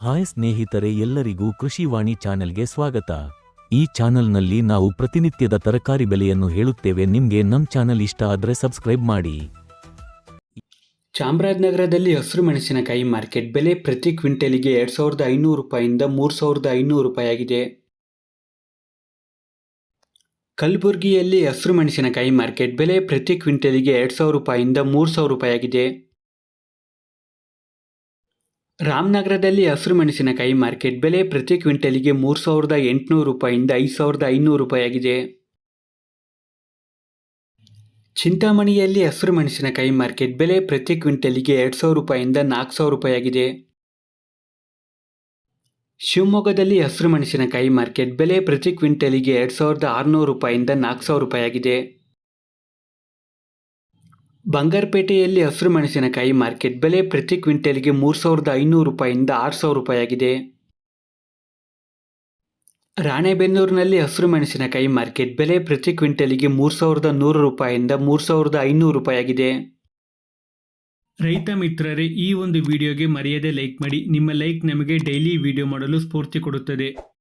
Hi ಸ್ನೇಹಿತರೆ ಎಲ್ಲರಿಗೂ ಕೃಷಿವಾಣಿ ಚಾನೆಲ್ಗೆ ಸ್ವಾಗತ. ಈ ಚಾನೆಲ್ನಲ್ಲಿ ನಾವು ಪ್ರತಿನಿತ್ಯದ ತರಕಾರಿ ಬೆಲೆಯನ್ನು ಹೇಳುತ್ತೇವೆ. ನಿಮಗೆ ನಮ್ಮ ಚಾನೆಲ್ ಇಷ್ಟ ಆದರೆ ಸಬ್ಸ್ಕ್ರೈಬ್ ಮಾಡಿ. ಚಾಮರಾಜನಗರದಲ್ಲಿ ಹಸಿರು ಮೆಣಸಿನಕಾಯಿ ಮಾರ್ಕೆಟ್ ಬೆಲೆ ಪ್ರತಿ ಕ್ವಿಂಟಲಿಗೆ ಎರಡು ಸಾವಿರದ ಐನೂರು ರೂಪಾಯಿಂದ ಮೂರು ಸಾವಿರದ ಐನೂರು ರೂಪಾಯಿ ಆಗಿದೆ ಕಲಬುರಗಿಯಲ್ಲಿ ಹಸಿರು ಮೆಣಸಿನಕಾಯಿ ಮಾರ್ಕೆಟ್ ಬೆಲೆ ಪ್ರತಿ ಕ್ವಿಂಟಲಿಗೆ ಎರಡು ಸಾವಿರ ರೂಪಾಯಿಂದ ಮೂರು ಸಾವಿರ ರೂಪಾಯಿ ಆಗಿದೆ ರಾಮನಗರದಲ್ಲಿ ಹಸಿರು ಮೆಣಸಿನಕಾಯಿ ಮಾರ್ಕೆಟ್ ಬೆಲೆ ಪ್ರತಿ ಕ್ವಿಂಟಲಿಗೆ ಮೂರು ಸಾವಿರದ ಎಂಟುನೂರು ರೂಪಾಯಿಂದ ಐದು ಸಾವಿರದ ಐನೂರು ರೂಪಾಯಿಯಾಗಿದೆ. ಚಿಂತಾಮಣಿಯಲ್ಲಿ ಹಸಿರು ಮೆಣಸಿನಕಾಯಿ ಮಾರ್ಕೆಟ್ ಬೆಲೆ ಪ್ರತಿ ಕ್ವಿಂಟಲಿಗೆ ಎರಡು ಸಾವಿರ ರೂಪಾಯಿಂದ ನಾಲ್ಕು ಸಾವಿರ ರೂಪಾಯಿಯಾಗಿದೆ. ಶಿವಮೊಗ್ಗದಲ್ಲಿ ಹಸಿರು ಮೆಣಸಿನಕಾಯಿ ಮಾರ್ಕೆಟ್ ಬೆಲೆ ಪ್ರತಿ ಕ್ವಿಂಟಲಿಗೆ ಎರಡು ಸಾವಿರದ ಆರುನೂರು ರೂಪಾಯಿಂದ ನಾಲ್ಕು ಸಾವಿರ ರೂಪಾಯಿ ಆಗಿದೆ ಬಂಗಾರಪೇಟೆಯಲ್ಲಿ ಹಸಿರು ಮೆಣಸಿನಕಾಯಿ ಮಾರ್ಕೆಟ್ ಬೆಲೆ ಪ್ರತಿ ಕ್ವಿಂಟಲ್ಗೆ ಮೂರು ಸಾವಿರದ ಐನೂರು ರೂಪಾಯಿಂದ ಆರು ಸಾವಿರ ರೂಪಾಯಿಯಾಗಿದೆ. ರಾಣೆಬೆನ್ನೂರಿನಲ್ಲಿ ಹಸಿರು ಮೆಣಸಿನಕಾಯಿ ಮಾರ್ಕೆಟ್ ಬೆಲೆ ಪ್ರತಿ ಕ್ವಿಂಟಲಿಗೆ ಮೂರು ಸಾವಿರದ ನೂರು ರೂಪಾಯಿಂದ ಮೂರು ಸಾವಿರದ ಐನೂರು ರೂಪಾಯಿಯಾಗಿದೆ. ರೈತ ಮಿತ್ರರೇ, ಈ ಒಂದು ವಿಡಿಯೋಗೆ ಮರೆಯದೆ ಲೈಕ್ ಮಾಡಿ. ನಿಮ್ಮ ಲೈಕ್ ನಮಗೆ ಡೈಲಿ ವಿಡಿಯೋ ಮಾಡಲು ಸ್ಫೂರ್ತಿ ಕೊಡುತ್ತದೆ.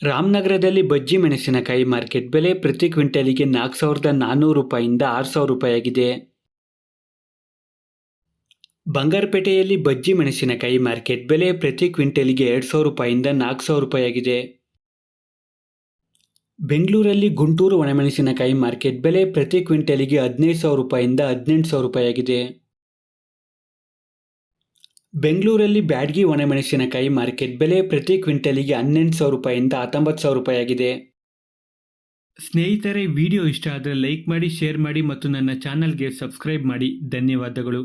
ರಾಮನಗರದಲ್ಲಿ ಬಜ್ಜಿ ಮೆಣಸಿನಕಾಯಿ ಮಾರ್ಕೆಟ್ ಬೆಲೆ ಪ್ರತಿ ಕ್ವಿಂಟಲಿಗೆ ನಾಲ್ಕು ಸಾವಿರದ ನಾನ್ನೂರು ರೂಪಾಯಿಂದ ಆರು ಸಾವಿರ ರೂಪಾಯಿಯಾಗಿದೆ. ಬಂಗಾರಪೇಟೆಯಲ್ಲಿ ಬಜ್ಜಿ ಮೆಣಸಿನಕಾಯಿ ಮಾರ್ಕೆಟ್ ಬೆಲೆ ಪ್ರತಿ ಕ್ವಿಂಟಲಿಗೆ ಎರಡು ಸಾವಿರ ರೂಪಾಯಿಂದ ನಾಲ್ಕು ಸಾವಿರ ರೂಪಾಯಿಯಾಗಿದೆ. ಬೆಂಗಳೂರಲ್ಲಿ ಗುಂಟೂರು ಒಣಮೆಣಸಿನಕಾಯಿ ಮಾರ್ಕೆಟ್ ಬೆಲೆ ಪ್ರತಿ ಕ್ವಿಂಟಲಿಗೆ ಹದಿನೈದು ಸಾವಿರ ರೂಪಾಯಿಂದ ಹದಿನೆಂಟು ಸಾವಿರ ರೂಪಾಯಿ ಆಗಿದೆ ಬೆಂಗಳೂರಲ್ಲಿ ಬ್ಯಾಡ್ಗಿ ಒಣಮೆಣಸಿನಕಾಯಿ ಮಾರ್ಕೆಟ್ ಬೆಲೆ ಪ್ರತಿ ಕ್ವಿಂಟಲಿಗೆ ಹನ್ನೆರಡು ಸಾವಿರ ರೂಪಾಯಿಂದ ಹತ್ತೊಂಬತ್ತು ಸಾವಿರ ರೂಪಾಯಿ ಆಗಿದೆ ಸ್ನೇಹಿತರೆ, ವಿಡಿಯೋ ಇಷ್ಟ ಆದರೆ ಲೈಕ್ ಮಾಡಿ, ಶೇರ್ ಮಾಡಿ ಮತ್ತು ನನ್ನ ಚಾನಲ್ಗೆ ಸಬ್ಸ್ಕ್ರೈಬ್ ಮಾಡಿ. ಧನ್ಯವಾದಗಳು.